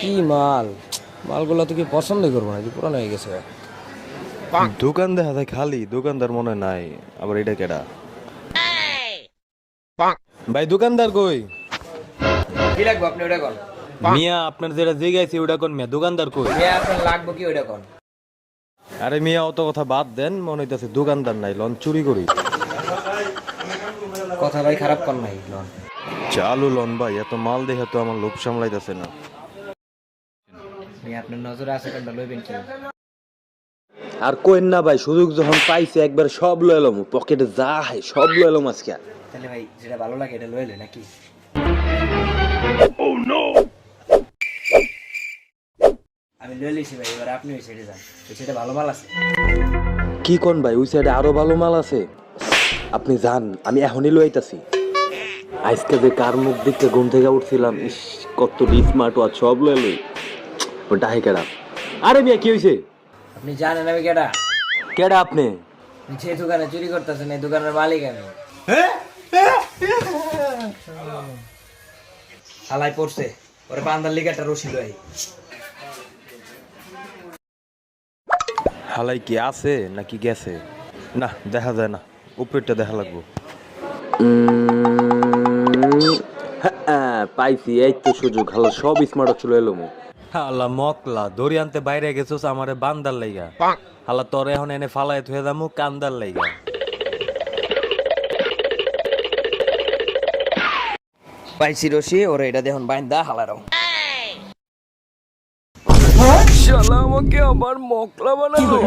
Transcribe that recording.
কি মাল? মালগুলো তো কি পছন্দ করব না পুরানো হয়ে গেছে। দোকান দেখা যায় খালি দোকানদার মনে নাই আবার এটা কেডা? ভাই দোকানদার কই? কি লাগবে আপনি ওটা কোন? মিয়া আপনার যেটা জিগাইছি ওটা কোন মিয়া? দোকানদার কই? আপনার লাগবে কি ওটা কোন? আরে মিয়া অত কথা বাদ দেন মনে হইতাছে দোকানদার নাই লন চুরি করি। কথা ভাই খারাপ কর নাই লন। চালু লন ভাই এত মাল দেখে তো আমার লোভ সামলাইতাছে না। আপনার নজরে আছে কোনটা লইবেন কি? আর কোয়েন না ভাই সুযোগ যখন পাইছে একবার সব লয়ে এলাম পকেটে যা হয় সব লয়ে এলাম আজকে। তাহলে ভাই যেটা ভালো লাগে এটা লইলে নাকি? আমি লই লিছি ভাই এবার আপনি ওই সাইডে যান। ওই সাইডে ভালো মাল আছে। কি কোন ভাই ওই সাইডে আরও ভালো মাল আছে? আপনি যান আমি এখনই লইতাছি আজকে যে কার মুখ দেখতে ঘুম থেকে উঠছিলাম ইস কত স্মার্ট ওয়াচ সব লই। কেডা। আরে মিয়া কি হইছে? আপনি জানেন আমি কেটা কেডা আপনি? যে দোকানে চুরি করতেছেন এই দোকানের মালিক আমি। হালাই পড়ছে। ওরে বান্দার লিগাটা রশি লই হালাই কি আছে নাকি গেছে? না দেখা যায় না। উপরটা দেখা লাগবো। উম, হ্যাঁ, পাইছি এই তো সুযোগ। হালা সব স্মার্ট ওয়াচ লয়ে এলাম হালা মকলা দড়ি আনতে বাইরে গেছোস আমারে বান্দার লাইগা। হালা তোর এখন এনে ফালাই থুয়ে দামু কান্দার লাইগা। পাইছি রশি ওরে এটা দেখুন বাইন্দা হালারও শালা আমাকে আবার মকলা বানালো।